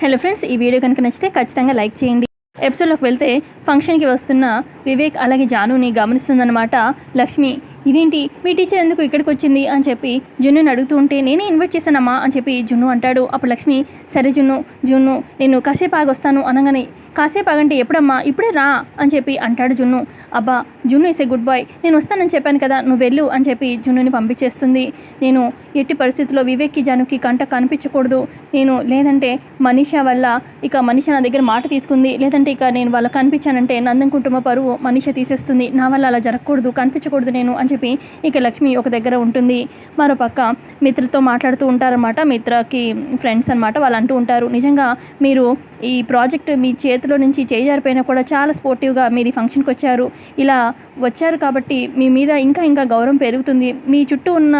Hello friends ఈ video కనుక నచ్చితే ఖచ్చితంగా లైక్ చేయండి. ఎపిసోడ్లోకి వెళ్తే ఫంక్షన్కి వస్తున్న వివేక్ అలాగే జానుని గమనిస్తుందన్నమాట. లక్ష్మి ఇదేంటి? మీ టీచర్ ఎందుకు ఇక్కడికి వచ్చింది అని చెప్పి జున్నుని అడుగుతూ ఉంటే నేనే ఇన్వైట్ చేశానమ్మా అని చెప్పి జున్ను అంటాడు. అప్పుడు లక్ష్మి సరే జున్ను జున్ను నేను కాసేపు ఆగొస్తాను అనగానే కాసేపు ఆగంటే ఎప్పుడమ్మా? ఇప్పుడే రా అని చెప్పి అంటాడు జున్ను. అబ్బా జున్ను ఇస్ ఏ గుడ్ బాయ్. నేను వస్తానని చెప్పాను కదా నువ్వు వెళ్ళు అని చెప్పి జున్నుని పంపించేస్తుంది. నేను ఎట్టి పరిస్థితుల్లో వివేక్కి జానుకి కంట కనిపించకూడదు. నేను లేదంటే మనీషా వల్ల ఇక మనిషి నా దగ్గర మాట తీసుకుంది. లేదంటే ఇక నేను వాళ్ళకి కనిపించానంటే నందన్ కుటుంబ పరువు మనిషి తీసేస్తుంది. నా వల్ల అలా జరగకూడదు కనిపించకూడదు నేను అని చెప్పి ఇక లక్ష్మి ఒక దగ్గర ఉంటుంది. మరోపక్క మిత్రతో మాట్లాడుతూ ఉంటారన్నమాట. మిత్రకి ఫ్రెండ్స్ అనమాట వాళ్ళు అంటూ ఉంటారు నిజంగా మీరు ఈ ప్రాజెక్ట్ మీ చేతిలో నుంచి చేజారిపోయినా కూడా చాలా స్పోర్టివ్గా మీరు ఈ ఫంక్షన్కి వచ్చారు. ఇలా వచ్చారు కాబట్టి మీ మీద ఇంకా ఇంకా గౌరవం పెరుగుతుంది. మీ చుట్టూ ఉన్న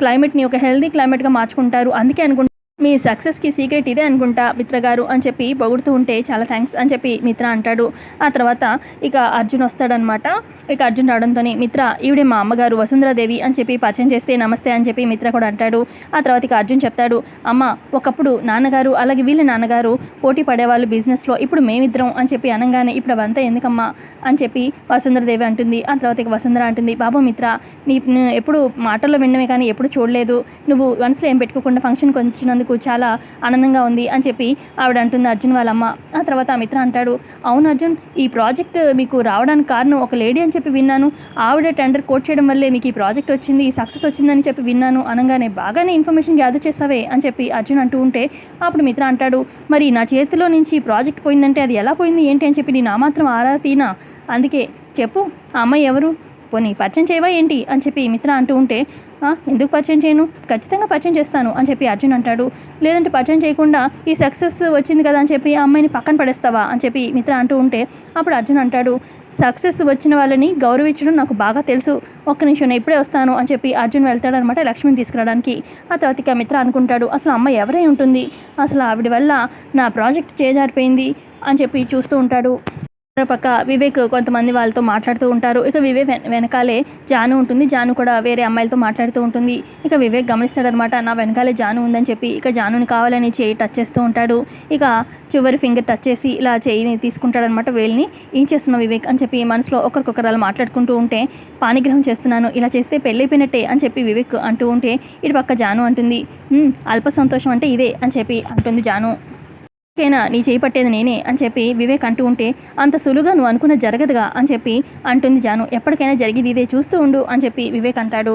క్లైమేట్ని ఒక హెల్దీ క్లైమేట్గా మార్చుకుంటారు. అందుకే అనుకుంటా మీ సక్సెస్కి సీక్రెట్ ఇదే అనుకుంటా మిత్ర గారు అని చెప్పి పొగుడుతూ ఉంటే చాలా థ్యాంక్స్ అని చెప్పి మిత్ర అంటాడు. ఆ తర్వాత ఇక అర్జున్ వస్తాడనమాట. ఇక అర్జున్ రావడంతో మిత్ర ఈవిడే మా అమ్మగారు వసుంధరాదేవి అని చెప్పి పరిచయం చేస్తే నమస్తే అని చెప్పి మిత్ర కూడా అంటాడు. ఆ తర్వాత ఇక అర్జున్ చెప్తాడు అమ్మ ఒకప్పుడు నాన్నగారు అలాగే వీళ్ళ నాన్నగారు పోటీ పడేవాళ్ళు బిజినెస్లో ఇప్పుడు మేమిద్దరం అని చెప్పి అనగానే ఇప్పుడు అవంతా ఎందుకమ్మా? అని చెప్పి వసుంధరాదేవి అంటుంది. ఆ తర్వాత ఇక వసుంధర అంటుంది బాబు మిత్ర నీ ఎప్పుడు మాటల్లో వినడమే కానీ ఎప్పుడు చూడలేదు. నువ్వు మనసులో ఏం పెట్టుకోకుండా ఫంక్షన్కి వచ్చినందుకు నాకు చాలా ఆనందంగా ఉంది అని చెప్పి ఆవిడ అంటుంది అర్జున్ వాళ్ళ అమ్మ ఆ తర్వాత ఆ మిత్ర అంటాడు అవును అర్జున్ ఈ ప్రాజెక్ట్ మీకు రావడానికి కారణం ఒక లేడీ అని చెప్పి విన్నాను. ఆవిడ టెండర్ కోట్ చేయడం వల్లే మీకు ఈ ప్రాజెక్ట్ వచ్చింది ఈ సక్సెస్ వచ్చిందని చెప్పి విన్నాను. అనగానే బాగానే ఇన్ఫర్మేషన్ గ్యాదర్ చేసావే అని చెప్పి అర్జున్ అంటూ ఉంటే అప్పుడు మిత్ర అంటాడు మరి నా చేతిలో నుంచి ఈ ప్రాజెక్ట్ పోయిందంటే అది ఎలా పోయింది ఏంటి అని చెప్పి నేను నా మాత్రం ఆరా తీనా? అందుకే చెప్పు ఆ అమ్మాయి ఎవరు? పోనీ పరిచయం చేయవా ఏంటి? అని చెప్పి మిత్ర అంటూ ఉంటే ఎందుకు పరిచయం చేయను? ఖచ్చితంగా పరిచయం చేస్తాను అని చెప్పి అర్జున్ అంటాడు. లేదంటే పరిచయం చేయకుండా ఈ సక్సెస్ వచ్చింది కదా అని చెప్పి ఆ అమ్మాయిని పక్కన పడేస్తావా అని చెప్పి మిత్ర అంటూ ఉంటే అప్పుడు అర్జున్ అంటాడు సక్సెస్ వచ్చిన వాళ్ళని గౌరవించడం నాకు బాగా తెలుసు. ఒక్క నిమిషం నేను ఇప్పుడే వస్తాను అని చెప్పి అర్జున్ వెళ్తాడనమాట లక్ష్మిని తీసుకురావడానికి. ఆ తర్వాత ఇక మిత్ర అనుకుంటాడు అసలు అమ్మాయి ఎవరై ఉంటుంది? అసలు ఆవిడ వల్ల నా ప్రాజెక్ట్ చేజారిపోయింది అని చెప్పి చూస్తూ ఉంటాడు. మరోపక్క వివేక్ కొంతమంది వాళ్ళతో మాట్లాడుతూ ఉంటారు. ఇక వివేక్ వెనకాలే జాను ఉంటుంది. జాను కూడా వేరే అమ్మాయిలతో మాట్లాడుతూ ఉంటుంది. ఇక వివేక్ గమనిస్తాడనమాట నా వెనకాలే జాను ఉందని చెప్పి ఇక జానుని కావాలని చేయి టచ్ చేస్తూ ఉంటాడు. ఇక చివరి ఫింగర్ టచ్ చేసి ఇలా చేయిని తీసుకుంటాడనమాట వేలిని. ఏం చేస్తున్నావు వివేక్? అని చెప్పి మనసులో ఒకరికొకరు అలా మాట్లాడుకుంటూ ఉంటే పానిగ్రహం చేస్తున్నాను. ఇలా చేస్తే పెళ్ళైపోయినట్టే అని చెప్పి వివేక్ అంటూ ఉంటే ఇటు పక్క జాను అంటుంది. అల్ప సంతోషం అంటే ఇదే అని చెప్పి అంటుంది జాను. ఓకేనా నీ చేయి పట్టేది నేనే అని చెప్పి వివేక్ అంటూ ఉంటే అంత సులువుగా నువ్వు అనుకున్న జరగదుగా అని చెప్పి అంటుంది జాను. ఎప్పటికైనా జరిగేది ఇదే చూస్తూ ఉండు అని చెప్పి వివేక్ అంటాడు.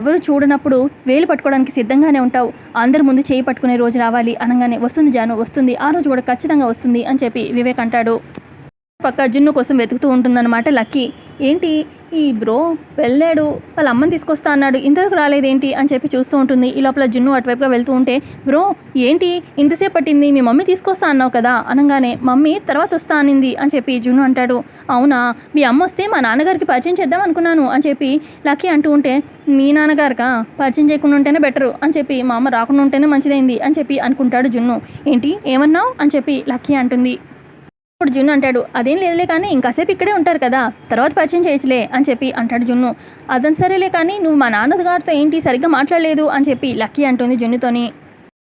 ఎవరు చూడనప్పుడు వేలు పట్టుకోవడానికి సిద్ధంగానే ఉంటావు. అందరి ముందు చేయి పట్టుకునే రోజు రావాలి అనగానే వస్తుంది జాను. వస్తుంది. ఆ రోజు కూడా ఖచ్చితంగా వస్తుంది అని చెప్పి వివేక్ అంటాడు. పక్క జున్ను కోసం వెతుకుతూ ఉంటుందన్నమాట లక్కీ. ఏంటి? ఈ బ్రో వెళ్ళాడు వాళ్ళ అమ్మని తీసుకొస్తా అన్నాడు ఇంతవరకు రాలేదేంటి? అని చెప్పి చూస్తూ ఉంటుంది. ఈ లోపల జున్ను అటువైపుగా వెళ్తూ ఉంటే బ్రో ఏంటి? ఇంతసేపు పట్టింది మీ మమ్మీ తీసుకొస్తా అన్నావు కదా? అనగానే మమ్మీ తర్వాత వస్తా అనింది అని చెప్పి జున్ను అంటాడు. అవునా? మీ అమ్మ వస్తే మా నాన్నగారికి పరిచయం చేద్దాం అనుకున్నాను అని చెప్పి లక్కీ అంటూ ఉంటే మీ నాన్నగారికా? పరిచయం చేయకుండా ఉంటేనే బెటరు అని చెప్పి మా అమ్మ రాకుండా ఉంటేనే మంచిదైంది అని చెప్పి అనుకుంటాడు జున్ను. ఏంటి? ఏమన్నావు? అని చెప్పి లక్కీ అంటుంది. ఇప్పుడు జున్ను అంటాడు అదేం లేదులే కానీ ఇంకాసేపు ఇక్కడే ఉంటారు కదా తర్వాత పరిచయం చేయొచ్చులే అని చెప్పి అంటాడు జున్ను. అదని సరేలే కానీ నువ్వు మా నాన్నగారితో ఏంటి? సరిగ్గా మాట్లాడలేదు అని చెప్పి లక్కీ అంటుంది జున్నుతోని.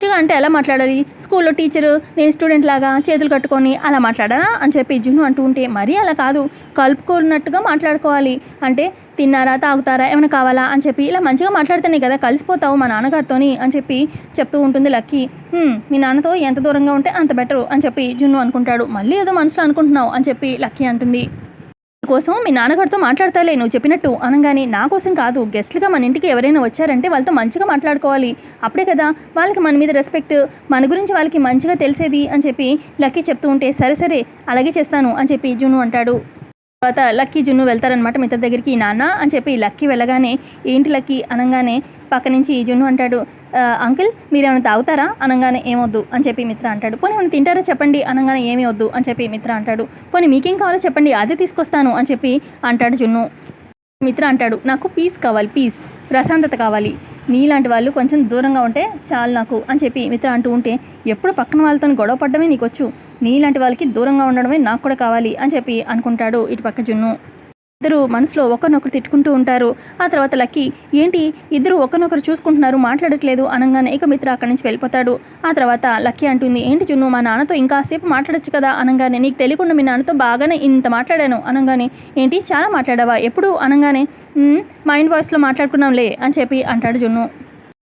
మంచిగా అంటే ఎలా మాట్లాడాలి? స్కూల్లో టీచరు నేను స్టూడెంట్ లాగా చేతులు కట్టుకొని అలా మాట్లాడానా అని చెప్పి జున్ను అంటూ ఉంటే మరీ అలా కాదు. కలుపుకున్నట్టుగా మాట్లాడుకోవాలి. అంటే తిన్నారా తాగుతారా ఏమైనా కావాలా అని చెప్పి ఇలా మంచిగా మాట్లాడితేనే కదా కలిసిపోతావు మా నాన్నగారితోని అని చెప్పి చెప్తూ ఉంటుంది లక్కీ. మీ నాన్నతో ఎంత దూరంగా ఉంటే అంత బెటరు అని చెప్పి జున్ను అనుకుంటాడు. మళ్ళీ ఏదో మనసులో అనుకుంటున్నావు అని చెప్పి లక్కీ అంటుంది. కోసం మీ నాన్నగారితో మాట్లాడతాలే నువ్వు చెప్పినట్టు. అనగానే నా కోసం కాదు గెస్ట్లుగా మన ఇంటికి ఎవరైనా వచ్చారంటే వాళ్ళతో మంచిగా మాట్లాడుకోవాలి. అప్పుడే కదా వాళ్ళకి మన మీద రెస్పెక్ట్ మన గురించి వాళ్ళకి మంచిగా తెలిసేది అని చెప్పి లక్కీ చెప్తూ ఉంటే సరే సరే అలాగే చేస్తాను అని చెప్పి జును అంటాడు. తర్వాత లక్కీ జున్ను వెళ్తారనమాట మిత్ర దగ్గరికి నాన్న అని చెప్పి లక్కీ వెళ్ళగానే ఏంటి లక్కీ అనగానే పక్క నుంచి జున్ను అంటాడు అంకిల్ మీరేమైనా తాగుతారా? అనగానే ఏమొద్దు అని చెప్పి మిత్ర అంటాడు పోనీ ఏమైనా తింటారా చెప్పండి? అనగానే ఏమీ వద్దు అని చెప్పి మిత్ర అంటాడు పోనీ మీకేం కావాలో చెప్పండి అదే తీసుకొస్తాను అని చెప్పి అంటాడు జున్ను. మిత్ర అంటాడు నాకు పీస్ కావాలి పీస్. ప్రశాంతత కావాలి. నీలాంటి వాళ్ళు కొంచెం దూరంగా ఉంటే చాలు నాకు అని చెప్పి మిత్ర అంటూ ఉంటే ఎప్పుడు పక్కన వాళ్ళతో గొడవ పడ్డమే నీకు వచ్చు నీలాంటి వాళ్ళకి దూరంగా ఉండడమే నాకు కూడా కావాలి అని చెప్పి అనుకుంటాడు ఇటు పక్క జున్ను. ఇద్దరు మనసులో ఒకరినొకరు తిట్టుకుంటూ ఉంటారు. ఆ తర్వాత లక్కీ ఏంటి? ఇద్దరు ఒకరినొకరు చూసుకుంటున్నారు మాట్లాడట్లేదు అనగానే ఇక మిత్ర అక్కడి నుంచి వెళ్ళిపోతాడు. ఆ తర్వాత లక్కీ అంటుంది ఏంటి జున్ను మా నాన్నతో ఇంకాసేపు మాట్లాడొచ్చు కదా అనగానే నీకు తెలియకుండా మీ నాన్నతో బాగానే ఇంత మాట్లాడాను అనగానే ఏంటి? చాలా మాట్లాడావా? ఎప్పుడు? అనగానే మైండ్ వాయిస్లో మాట్లాడుకున్నాంలే అని చెప్పి అంటాడు జున్ను.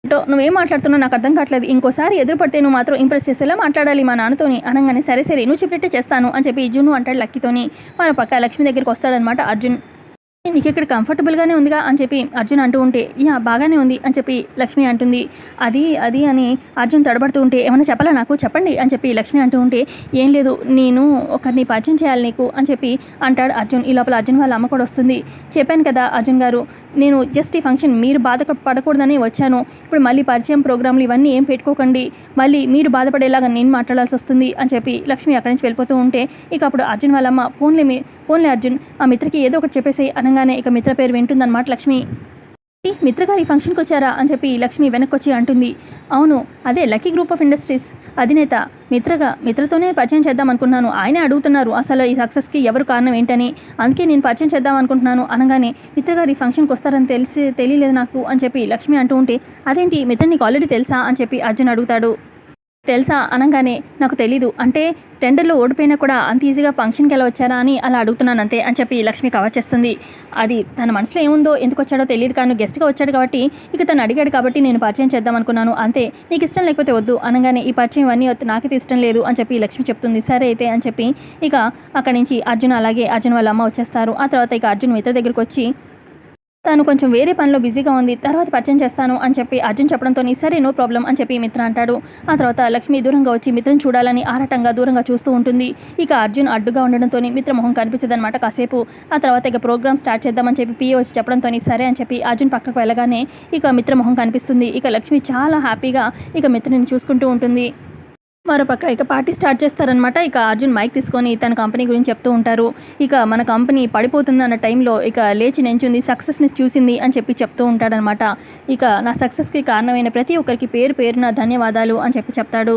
ఏంటో? నువ్వేం మాట్లాడుతున్నావు నాకు అర్థం కావట్లేదు. ఇంకోసారి ఎదురు పడితే నువ్వు మాత్రం ఇంప్రెస్ చేసేలా మాట్లాడాలి మా నాన్నతోని. అనగానే సరే సరే నువ్వు చెప్పినట్టే చేస్తాను అని చెప్పి జున్ను అంటాడు లక్కీతోని. మన పక్క లక్ష్మి దగ్గరికి వస్తాడనమాట అర్జున్. నీకు ఇక్కడ కంఫర్టబుల్గానే ఉందిగా అని చెప్పి అర్జున్ అంటూ ఉంటే యా బాగానే ఉంది అని చెప్పి లక్ష్మి అంటుంది. అది అది అని అర్జున్ తడబడుతూ ఉంటే ఏమైనా చెప్పాలా నాకు? చెప్పండి అని చెప్పి లక్ష్మి అంటూ ఉంటే ఏం లేదు నేను ఒకరిని పరిచయం చేయాలి నీకు అని చెప్పి అంటాడు అర్జున్. ఈ లోపల అర్జున్ వాళ్ళ అమ్మ కూడా వస్తుంది. చెప్పాను కదా అర్జున్ గారు నేను జస్ట్ ఈ ఫంక్షన్ మీరు బాధ పడకూడదని వచ్చాను. ఇప్పుడు మళ్ళీ పరిచయం ప్రోగ్రాంలు ఇవన్నీ ఏం పెట్టుకోకండి. మళ్ళీ మీరు బాధపడేలాగా నేను మాట్లాడాల్సి వస్తుంది అని చెప్పి లక్ష్మి అక్కడి నుంచి వెళ్ళిపోతూ ఉంటే ఇక అప్పుడు అర్జున్ వాళ్ళమ్మ ఫోన్లే మీ ఫోన్లే అర్జున్ ఆ మిత్రకి ఏదో ఒకటి చెప్పేసి అనగానే ఇక మిత్ర పేరు వింటుందన్నమాట లక్ష్మి. మిత్రగారి మిత్ర గారు ఈ ఫంక్షన్కి వచ్చారా అని చెప్పి లక్ష్మి వెనక్కొచ్చి అంటుంది. అవును అదే లక్కీ గ్రూప్ ఆఫ్ ఇండస్ట్రీస్. అధినేత మిత్రగా మిత్రతోనే పరిచయం చేద్దాం అనుకున్నాను ఆయనే అడుగుతున్నారు అసలు ఈ సక్సెస్కి ఎవరు కారణం ఏంటని. అందుకే నేను పరిచయం చేద్దాం అనుకుంటున్నాను అనగానే మిత్రగారి ఈ ఫంక్షన్కి వస్తారని తెలిసి తెలియలేదు నాకు అని చెప్పి లక్ష్మి అంటూ ఉంటే అదేంటి మిత్ర నీకు ఆల్రెడీ తెలుసా? అని చెప్పి అర్జున్ అడుగుతాడు. తెలుసా అనగానే నాకు తెలీదు. అంటే టెండర్లో ఓడిపోయినా కూడా అంత ఈజీగా ఫంక్షన్కి ఎలా వచ్చారా అని అలా అడుగుతున్నాను అంతే అని చెప్పి లక్ష్మి కవర్ చేస్తుంది. అది తన మనసులో ఏముందో ఎందుకు వచ్చాడో తెలియదు కానీ గెస్ట్గా వచ్చాడు కాబట్టి ఇక తను అడిగాడు కాబట్టి నేను పరిచయం చేద్దాం అనుకున్నాను. అంతే. నీకు ఇష్టం లేకపోతే వద్దు. అనగానే ఈ పరిచయం అన్నీ నాకైతే ఇష్టం లేదు అని చెప్పి లక్ష్మి చెప్తుంది. సరే అయితే అని చెప్పి ఇక అక్కడి నుంచి అర్జున్ అలాగే అర్జున్ వాళ్ళ అమ్మ వచ్చేస్తారు. ఆ తర్వాత ఇక అర్జున్ మిత్ర దగ్గరికి వచ్చి తను కొంచెం వేరే పనిలో బిజీగా ఉంది తర్వాత పరిచయం చేస్తాను అని చెప్పి అర్జున్ చెప్పడంతో సరే నో ప్రాబ్లం అని చెప్పి మిత్ర అంటాడు. ఆ తర్వాత లక్ష్మి దూరంగా వచ్చి మిత్రను చూడాలని ఆరాటంగా దూరంగా చూస్తూ ఉంటుంది. ఇక అర్జున్ అడ్డుగా ఉండడంతో మిత్ర మొహం కనిపించదనమాట కాసేపు. ఆ తర్వాత ఇక ప్రోగ్రామ్ స్టార్ట్ చేద్దామని చెప్పి పిఏ వచ్చి చెప్పడంతో సరే అని చెప్పి అర్జున్ పక్కకు వెళ్ళగానే ఇక మిత్ర మొహం కనిపిస్తుంది. ఇక లక్ష్మి చాలా హ్యాపీగా ఇక మిత్రని చూసుకుంటూ ఉంటుంది. మరోపక్క ఇక పార్టీ స్టార్ట్ చేస్తారనమాట ఇక అర్జున్ మైక్ తీసుకొని తన కంపెనీ గురించి చెప్తూ ఉంటారు. ఇక మన కంపెనీ పడిపోతుంది అన్న టైంలో ఇక లేచి నించుంది సక్సెస్ని చూసింది అని చెప్పి చెప్తూ ఉంటాడనమాట ఇక నా సక్సెస్కి కారణమైన ప్రతి ఒక్కరికి పేరు పేరున ధన్యవాదాలు అని చెప్పి చెప్తాడు.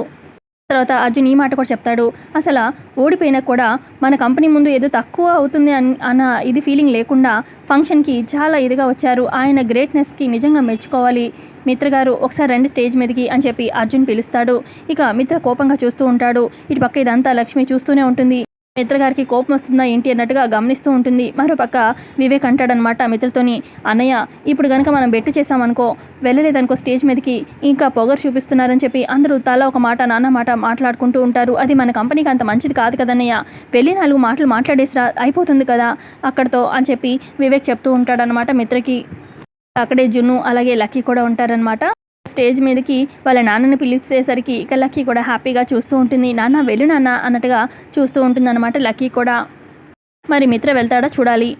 తర్వాత అర్జున్ ఈ మాట కూడా చెప్తాడు అసలు ఓడిపోయినా కూడా మన కంపెనీ ముందు ఏదో తక్కువ అవుతుంది అన్ అన్న ఇది ఫీలింగ్ లేకుండా ఫంక్షన్కి చాలా ఇదిగా వచ్చారు. ఆయన గ్రేట్నెస్కి నిజంగా మెచ్చుకోవాలి. మిత్ర గారు ఒకసారి రండి స్టేజ్ మీదకి అని చెప్పి అర్జున్ పిలుస్తాడు. ఇక మిత్ర కోపంగా చూస్తూ ఉంటాడు. ఇటు పక్క ఇదంతా లక్ష్మి చూస్తూనే ఉంటుంది. మిత్ర గారికి కోపం వస్తుందా ఏంటి అన్నట్టుగా గమనిస్తూ ఉంటుంది. మరోపక్క వివేక్ అంటాడనమాట మిత్రతోని అన్నయ్య ఇప్పుడు కనుక మనం బెట్టు చేసామనుకో వెళ్ళలేదనుకో స్టేజ్ మీదకి ఇంకా పొగరు చూపిస్తున్నారని చెప్పి అందరూ తల ఒక మాట నాన్న మాట మాట్లాడుకుంటూ ఉంటారు. అది మన కంపెనీకి అంత మంచిది కాదు కదన్నయ్య వెళ్ళి నాలుగు మాటలు మాట్లాడేసిరా అయిపోతుంది కదా అక్కడితో అని చెప్పి వివేక్ చెప్తూ ఉంటాడనమాట మిత్రకి. అక్కడే జున్ను అలాగే లక్కీ కూడా ఉంటారనమాట స్టేజ్ మీదకి వాళ్ళ నాన్నని పిలిచేసరికి ఇక లక్కీ కూడా హ్యాపీగా చూస్తూ ఉంటుంది. నాన్న వెళ్ళు నాన్న అన్నట్టుగా చూస్తూ ఉంటుందన్నమాట లక్కీ కూడా. మరి మిత్ర వెళ్తాడా చూడాలి.